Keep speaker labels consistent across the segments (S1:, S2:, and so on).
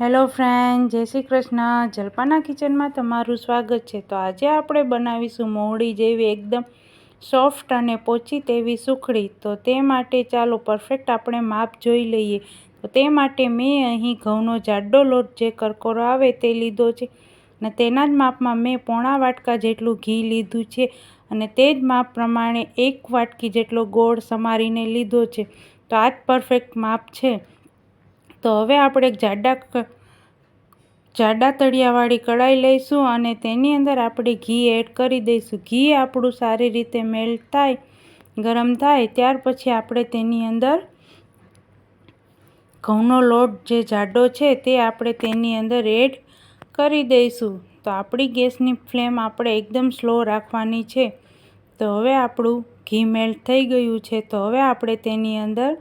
S1: Hello friend, જય શ્રી કૃષ્ણ. જલપાના કિચનમાં તમારું સ્વાગત છે. તો આજે આપણે બનાવીશું મોહડી જેવી એકદમ સોફ્ટ અને પોચી તેવી સુખડી. તો તે માટે ચાલો પરફેક્ટ આપણે માપ જોઈ લઈએ. તો તે માટે મેં અહીં ઘઉંનો જાડો લોટ જે કરકોરો આવે તે લીધો છે અને તેના જ માપમાં મેં પોણા વાટકા જેટલું ઘી લીધું છે અને તે જ માપ પ્રમાણે એક વાટકી જેટલો ગોળ સમારીને લીધો છે. તો આ જ પરફેક્ટ માપ છે. તો હવે આપણે એક જાડા જાડા તળિયાવાળી કઢાઈ લઈશું અને તેની અંદર આપણે ઘી એડ કરી દઈશું. ઘી આપણું સારી રીતે મેલ્ટ થાય, ગરમ થાય, ત્યાર પછી આપણે તેની અંદર ઘઉંનો લોટ જે જાડો છે તે આપણે તેની અંદર એડ કરી દઈશું. તો આપણી ગેસની ફ્લેમ આપણે એકદમ સ્લો રાખવાની છે. તો હવે આપણું ઘી મેલ્ટ થઈ ગયું છે. તો હવે આપણે તેની અંદર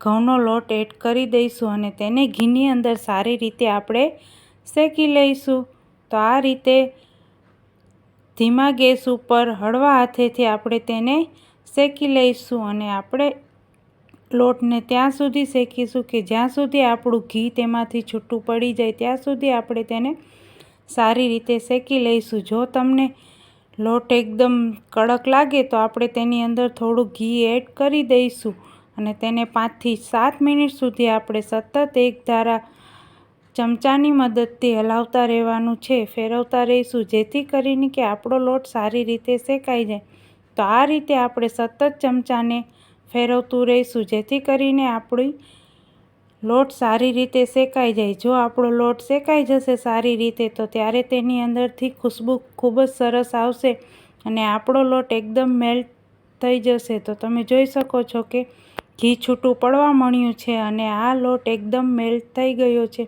S1: ઘઉંનો લોટ એડ કરી દઈશું અને તેને ઘીની અંદર સારી રીતે આપણે શેકી લઈશું. તો આ રીતે ધીમા ગેસ ઉપર હળવા હાથેથી આપણે તેને શેકી લઈશું અને આપણે લોટને ત્યાં સુધી શેકીશું કે જ્યાં સુધી આપણું ઘી તેમાંથી છૂટું પડી જાય ત્યાં સુધી આપણે તેને સારી રીતે શેકી લઈશું. જો તમને લોટ એકદમ કડક લાગે તો આપણે તેની અંદર થોડું ઘી એડ કરી દઈશું. અને તેને પાંચથી સાત મિનિટ સુધી આપણે સતત એક ધારા ચમચાની મદદથી હલાવતા રહેવાનું છે, ફેરવતા રહીશું, જેથી કરીને કે આપણો લોટ સારી રીતે શેકાઈ જાય. તો આ રીતે આપણે સતત ચમચાને ફેરવતું રહીશું, જેથી કરીને આપણી લોટ સારી રીતે શેકાઈ જાય. જો આપણો લોટ શેકાઈ જશે સારી રીતે, તો ત્યારે તેની અંદરથી ખુશ્બુ ખૂબ જ સરસ આવશે અને આપણો લોટ એકદમ મેલ્ટ થઈ જશે. તો તમે જોઈ શકો છો કે ઘી છૂટું પડવા મળ્યું છે અને આ લોટ એકદમ મેલ્ટ થઈ ગયો છે.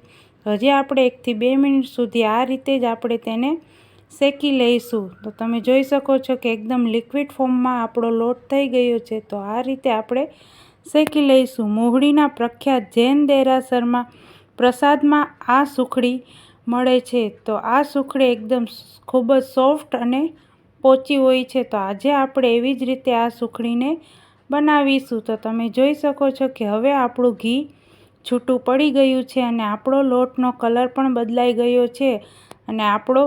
S1: હજી આપણે એકથી બે મિનિટ સુધી આ રીતે જ આપણે તેને શેકી લઈશું. તો તમે જોઈ શકો છો કે એકદમ લિક્વિડ ફોર્મમાં આપણો લોટ થઈ ગયો છે. તો આ રીતે આપણે શેકી લઈશું. મોહડીના પ્રખ્યાત જૈન દેરાસરમાં પ્રસાદમાં આ સુખડી મળે છે. તો આ સુખડી એકદમ ખૂબ જ સોફ્ટ અને પોચી હોય છે. તો આજે આપણે એવી જ રીતે આ સુખડીને બનાવીશું. તો તમે જોઈ શકો છો કે હવે આપણું ઘી છૂટું પડી ગયું છે અને આપણો લોટનો કલર પણ બદલાઈ ગયો છે અને આપણો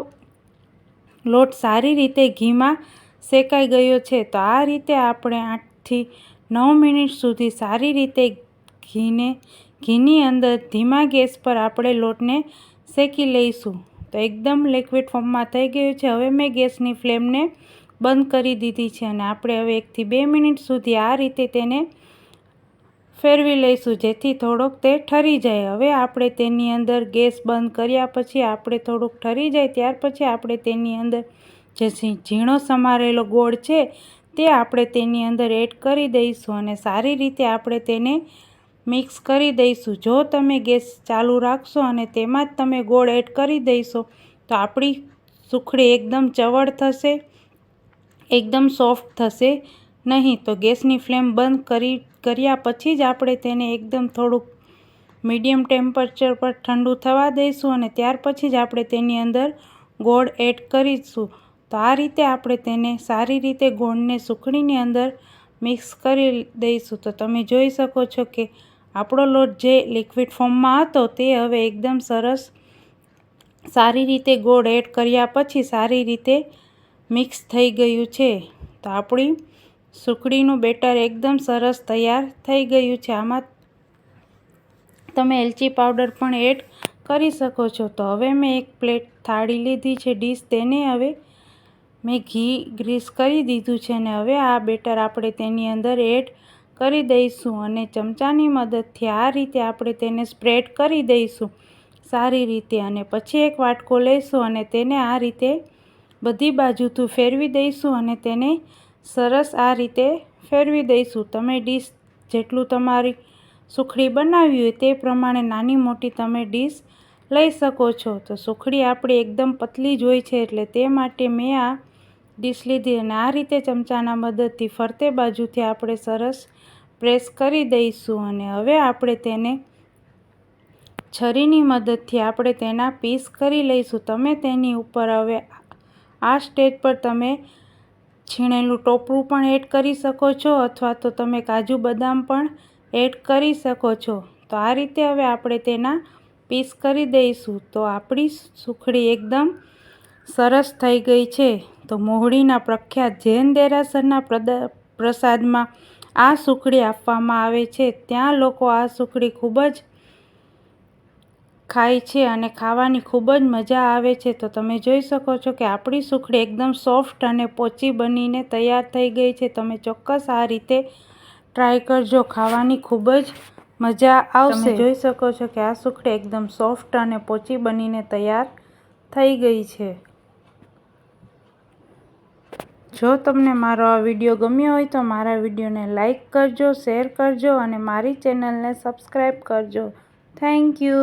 S1: લોટ સારી રીતે ઘીમાં શેકાઈ ગયો છે. તો આ રીતે આપણે આઠથી નવ મિનિટ સુધી સારી રીતે ઘીને, ઘીની અંદર ધીમા ગેસ પર આપણે લોટને શેકી લઈશું. તો એકદમ લિક્વિડ ફોર્મમાં થઈ ગયું છે. હવે મેં ગેસની ફ્લેમને બંધ કરી દીધી છે અને આપણે હવે એકથી બે મિનિટ સુધી આ રીતે તેને ફેરવી લઈશું, જેથી થોડોક તે ઠરી જાય. હવે આપણે તેની અંદર ગેસ બંધ કર્યા પછી આપણે થોડુંક ઠરી જાય, ત્યાર પછી આપણે તેની અંદર જે ઝીણો સમારેલો ગોળ છે તે આપણે તેની અંદર એડ કરી દઈશું અને સારી રીતે આપણે તેને મિક્સ કરી દઈશું. જો તમે ગેસ ચાલુ રાખશો અને તેમાં જ તમે ગોળ એડ કરી દઈશો, તો આપણી સુખડી એકદમ ચવડ થશે. એકદમ સોફ્ટ થશે નહીં તો ગેસની ફ્લેમ બંધ કરી, કર્યા પછી જ આપણે તેને એકદમ થોડુંક મીડિયમ ટેમ્પરેચર પર ઠંડુ થવા દઈશું અને ત્યાર પછી જ આપણે તેની અંદર ગોળ એડ કરીશું. તો આ રીતે આપણે તેને સારી રીતે ગોળને સુખડીની અંદર મિક્સ કરી દઈશું. તો તમે જોઈ શકો છો કે આપણો લોટ જે લિક્વિડ ફોર્મમાં હતો તે હવે એકદમ સરસ સારી રીતે ગોળ એડ કર્યા પછી સારી રીતે મિક્સ થઈ ગયું છે. તો આપણી સુખડીનું બેટર એકદમ સરસ તૈયાર થઈ ગયું છે. આમાં તમે એલચી પાવડર પણ એડ કરી શકો છો. તો હવે મેં એક પ્લેટ થાળી લીધી છે ડીશ તેને હવે મેં ઘી ગ્રીસ કરી દીધું છે અને હવે આ બેટર આપણે તેની અંદર એડ કરી દઈશું અને ચમચાની મદદથી આ રીતે આપણે તેને સ્પ્રેડ કરી દઈશું સારી રીતે. અને પછી એક વાટકો લઈશું અને તેને આ રીતે બધી બાજુથી ફેરવી દઈશું અને તેને સરસ આ રીતે ફેરવી દઈશું. તમે ડીશ જેટલું તમારી સુખડી બનાવી હોય તે પ્રમાણે નાની મોટી તમે ડીશ લઈ શકો છો. તો સુખડી આપણી એકદમ પતલી જ હોય છે એટલે તે માટે મેં આ ડીશ લીધી અને આ રીતે ચમચાના મદદથી ફરતે બાજુથી આપણે સરસ પ્રેસ કરી દઈશું અને હવે આપણે તેને છરીની મદદથી આપણે તેના પીસ કરી લઈશું. તમે તેની ઉપર હવે આ સ્ટેજ પર તમે છીણેલું ટોપરું પણ એડ કરી શકો છો અથવા તો તમે કાજુ બદામ પણ એડ કરી શકો છો. તો આ રીતે હવે આપણે તેના પીસ કરી દઈશું. તો આપણી સુખડી એકદમ સરસ થઈ ગઈ છે. તો મોહડીના પ્રખ્યાત જૈન દેરાસરના પ્રસાદમાં આ સુખડી આપવામાં આવે છે. ત્યાં લોકો આ સુખડી ખૂબ જ ખાય છે અને ખાવાની ખૂબ જ મજા આવે છે, તો તમે જોઈ શકો છો કે આપણી સુખડી એકદમ સોફ્ટ અને પોચી બનીને તૈયાર થઈ ગઈ છે. તમે ચોક્કસ આ રીતે ટ્રાય કરજો, ખાવાની ખૂબ જ મજા આવશે. જોઈ શકો છો કે આ સુખડી એકદમ સોફ્ટ અને પોચી બનીને તૈયાર થઈ ગઈ છે. જો તમને મારો આ વીડિયો ગમ્યો હોય તો મારા વિડીયોને લાઇક કરજો, શેર કરજો અને મારી ચેનલને સબસ્ક્રાઈબ કરજો. Thank you.